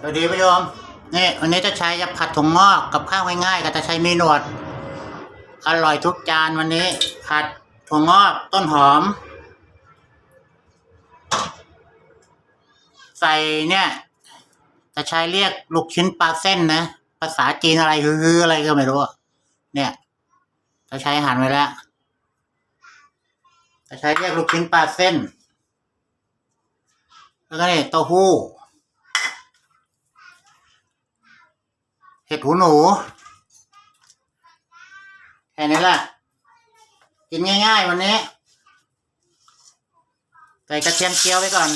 สวัสดีผู้ชมนี่วันนี้จะใช้จะผัดถั่วงอกกับข้าวง่ายๆก็จะใช้มีหนวด อร่อยทุกจานวันนี้ ผัดถั่วงอกต้นหอม ใส่เนี่ย จะใช้เรียกลูกชิ้นปลาเส้นนะ ภาษาจีนอะไรคืออะไรก็ไม่รู้ เนี่ย จะใช้หั่นไว้แล้ว จะใช้เรียกลูกชิ้นปลาเส้น แล้วก็นี่เต้าหู้ เห็ดหูหนูแค่นี้แหละกินง่ายๆวันนี้ ใส่กระเทียมเจียวไว้ก่อน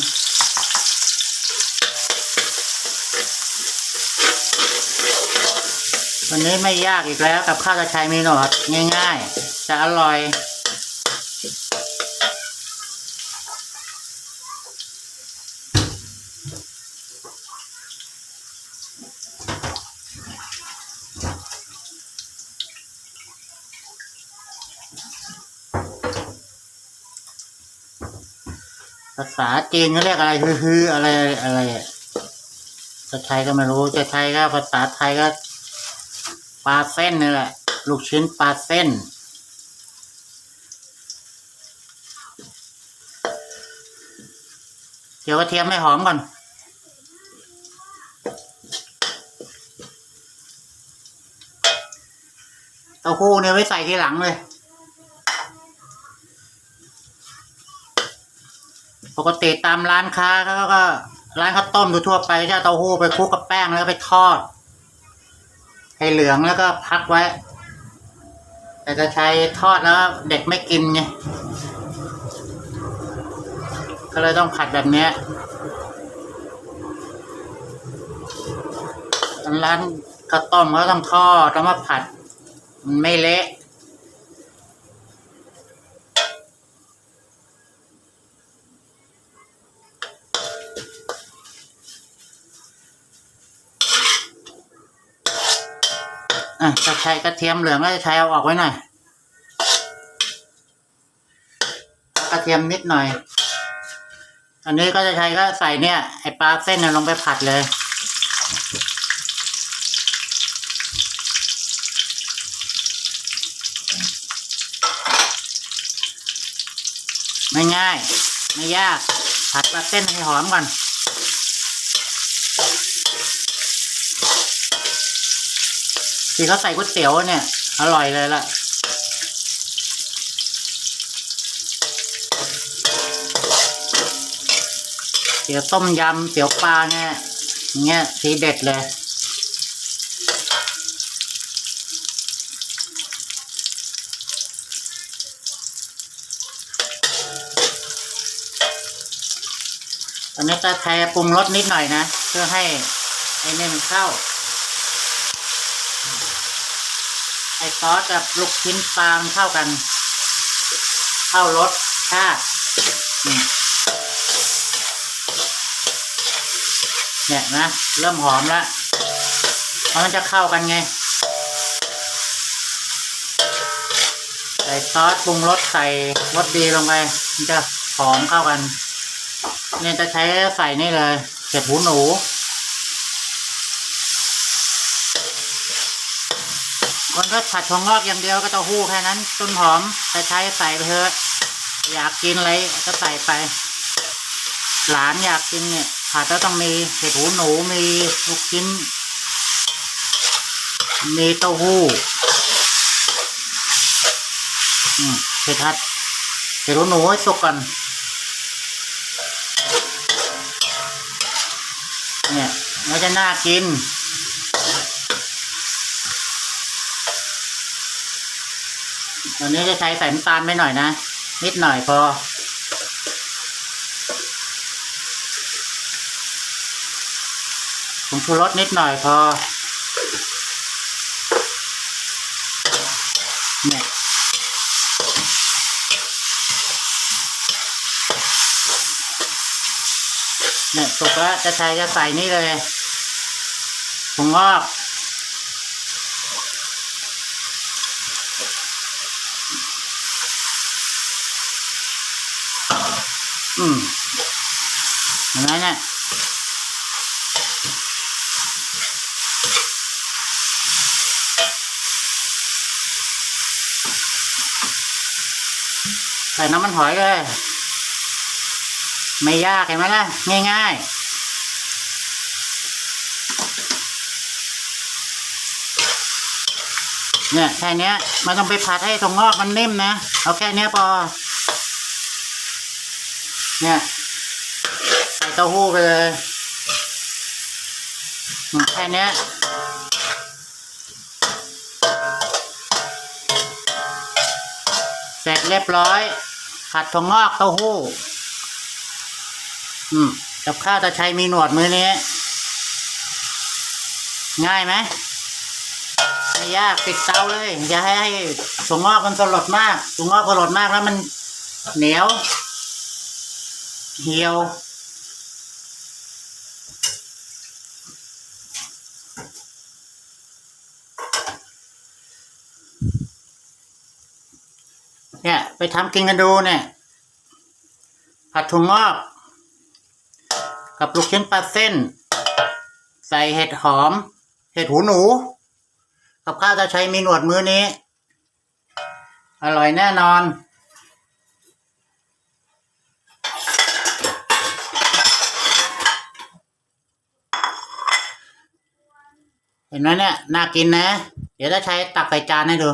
วันนี้ไม่ยากอีกแล้วกับข้าวกระชายมีหนวดง่ายๆ จะอร่อยาษาจีนเขาเรียกอะไรฮืออะไรอะไรจะไทยก็ไม่รู้จะไทยก็ภาษาไทยก็ปลาเส้นนี่แหละ ลูกชิ้นปลาเส้น เดี๋ยวกระเทียมให้หอมก่อนเต้าหู้เนี่ยไว้ใส่ทีหลังเลย ปกติตามร้านค้าเขาก็ ร้านข้าวต้มทั่วไปจะเอาเต้าหู้ไปคลุกกับแป้งแล้วไปทอด ให้เหลืองแล้วก็พักไว้ แต่จะใช้ทอดแล้วเด็กไม่กินไงก็เลยต้องผัดแบบนี้ร้านข้าวต้มเขาต้องทอดแล้วมาผัด มันไม่เละ อะจะใช้กระเทียมเหลืองก็จะใช้เอาออกไว้หน่อยกระเทียมนิดหน่อย อันนี้ก็จะใช้ก็ใส่เนี่ยไอปลาเส้นเนี่ยลงไปผัดเลย ไม่ง่าย ไม่ยาก ผัดปลาเส้นให้หอมก่อน ที่เขาใส่ก๋วยเตี๋ยวเนี่ย อร่อยเลยล่ะ เตี๋ยวต้มยำ เตี๋ยวปลาเนี่ยเงี้ยทีเด็ดเลยอันนี้จะแทปรุงรสนิดหน่อยนะ เพื่อให้ไอ้นี่มันเข้า ไอ้ซอสกับลูกชิ้นปลาเข้ากัน เข้ารสชาตินี่เนี่ยนะ เริ่มหอมแล้วเพราะมันจะเข้ากันไง ใส่ซอสปรุงรสใส่รสดีลงไป มันจะหอมเข้ากัน เนี่ยจะใช้ใส่นี่เลยเห็ดหูหนู คนก็ผัดถั่วงอกอย่างเดียวก็เต้าหู้แค่นั้น ต้นหอมใช้ใช้ใส่ไปเถอะ อยากกินอะไรก็ใส่ไป หลานอยากกินเนี่ยผัดแล้วต้องมีเห็ดหูหนูมีลูกชิ้นมีเต้าหู้เผ็ดทัดเห็ดหูหนูให้สุกก่อนเนี่ยมันจะน่ากิน ตอนนี้จะใช้ใส่น้ำตาลไปหน่อยนะ นิดหน่อยพอผงชูรสนิดหน่อยพอ เนี่ยเนี่ยสุกแล้วจะใช้จะใส่นี่เลยผงงอก อืมเห็นไหมเนี่ยใส่น้ำมันหอยเลย ไม่ยากเห็นไหมล่ะ ง่ายง่ายเนี่ยแค่นี้ไม่ต้องไปผัดให้ถั่วงอกมันนิ่มนะ เอาแค่นี้พอ เนี่ยใส่เต้าหู้ไปเลยแค่นี้เสร็จเรียบร้อย ผัดถั่วงอกเต้าหู้ อืม กับข้าวตาชัยมีหนวดมือนี้ ง่ายไหมไม่ยากปิดเตาเลย อย่าให้ให้ถั่วงอกมันสลดมากถั่วงอกสลดมากแล้วมันเหนียว เหี่ยวเนี่ย ไปทำกินกันดูเนี่ย ผัดถั่วงอก กับลูกชิ้นปลาเส้น ใส่เห็ดหอม เห็ดหูหนู กับข้าวจะใช้มีหนวดมื้อนี้ อร่อยแน่นอน เห็นไหมเนี่ยน่ากินนะ เดี๋ยวจะใช้ตักใส่จานให้ดู